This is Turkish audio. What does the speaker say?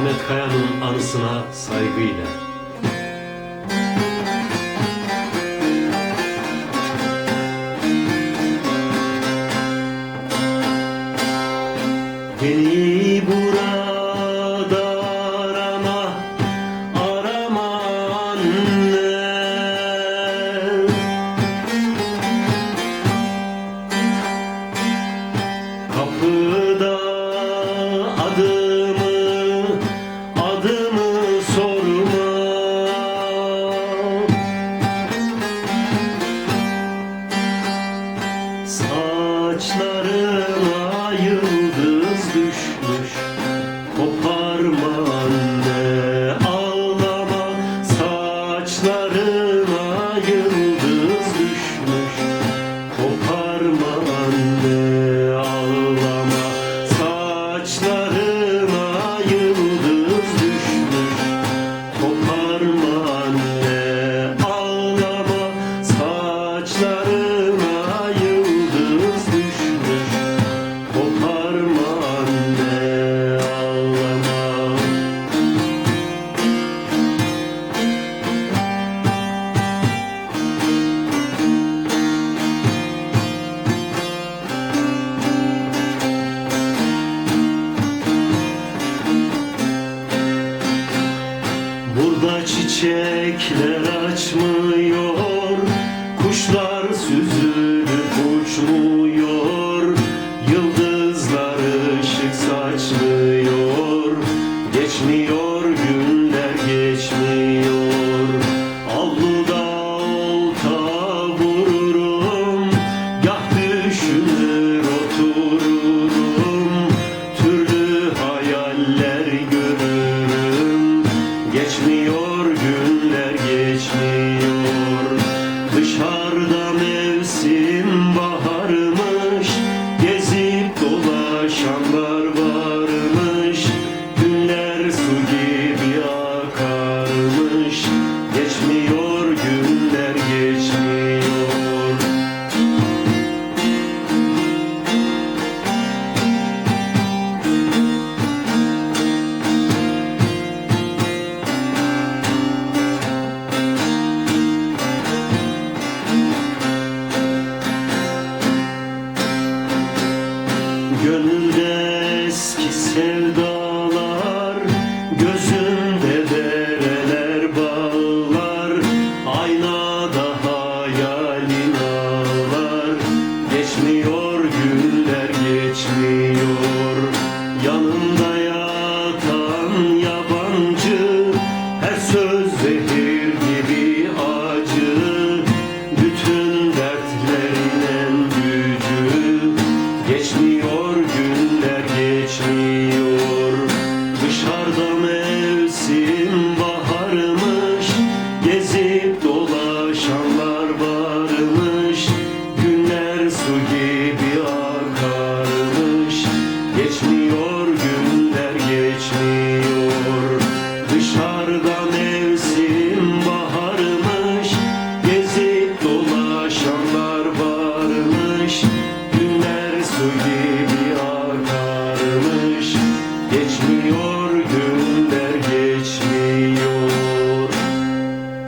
Ahmet Kaya'nın anısına saygıyla. Beni burada arama, araman saçları. Çiçekler açmıyor Kuşlar süzülüp uçmuyor Yıldızlar ışık saçlıyor Geçmiyor. the yaşlıyor